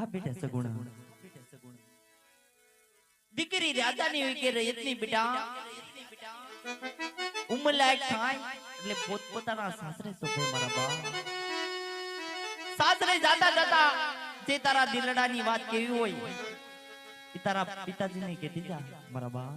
હા બેટા સગુણા દીકરી રાજાની હોય એટલી બેટા ઉંમર લાયક થાય એટલે પોતપોતાના સાસરે સોપે મારા બા. સાસરે જાતા જાતા જે તારા દિલડાની વાત કેવી હોય એ તારા પિતાજીને કહેતી જા મારા બા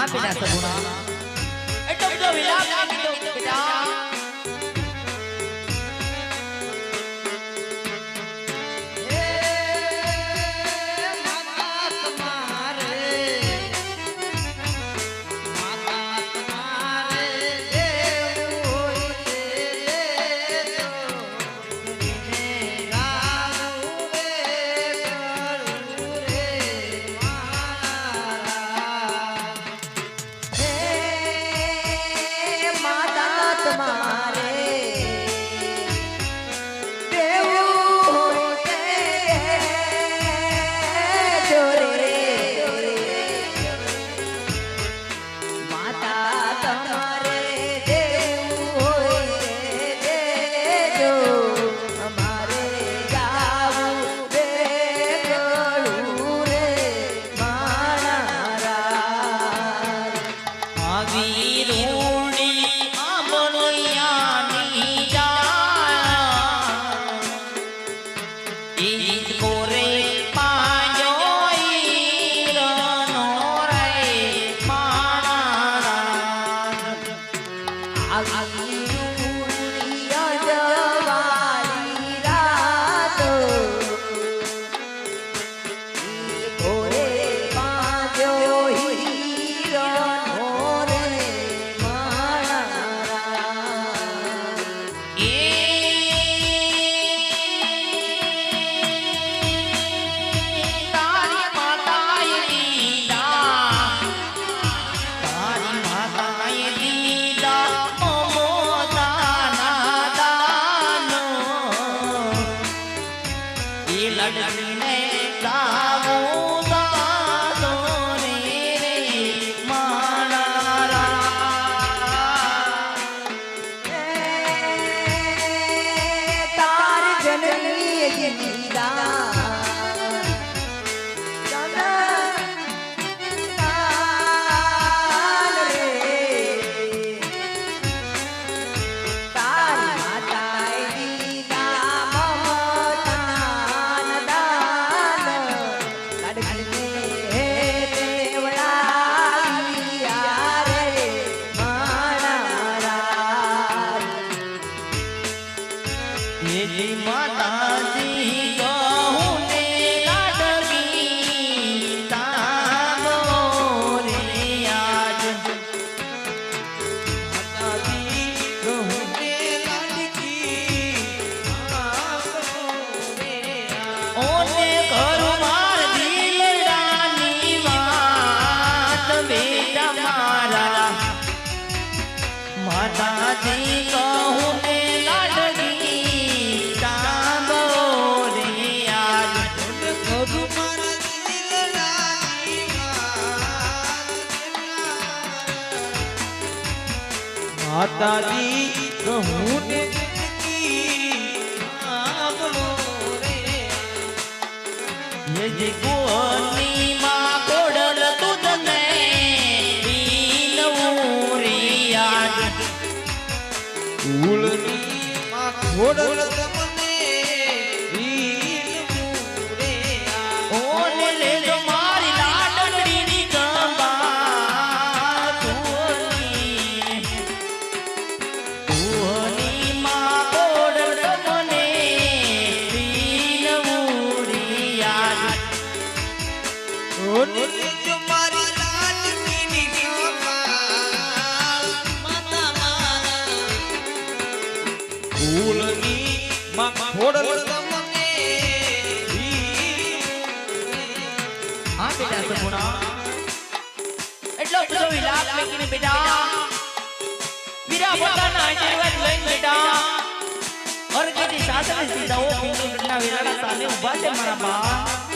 હા પેલા સગુણા. એટલો બધો વિલાપ ના કીધો બેટા E દાદી હું તે જી કોની તને દીનવું રિયાદ ઉલની માં બીજા પોતાના આશીર્વાદ લઈને બેટા હર કદી સાસરે સીધા મારા બા.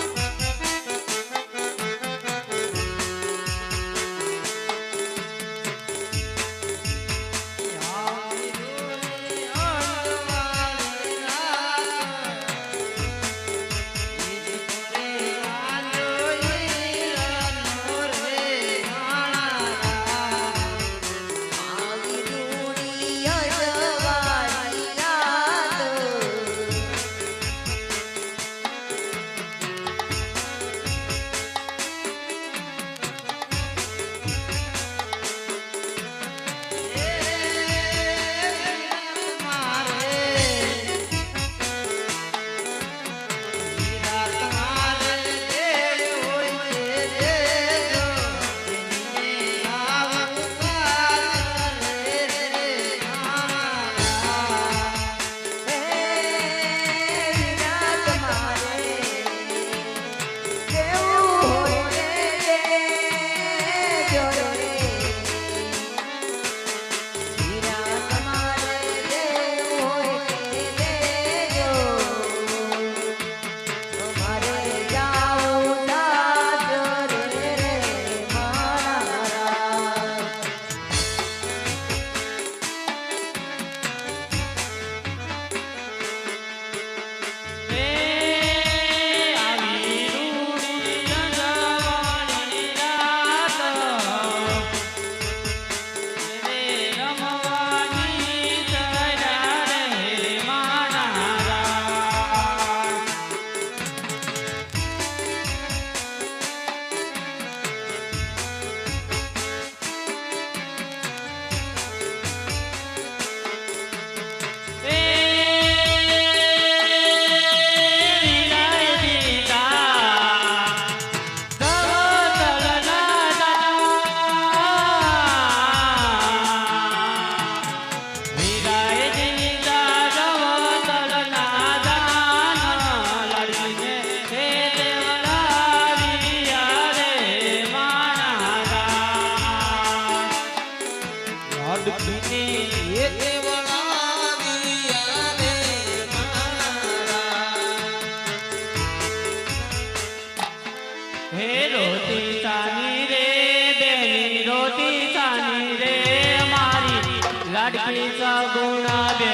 लाडकीचा गुणाबे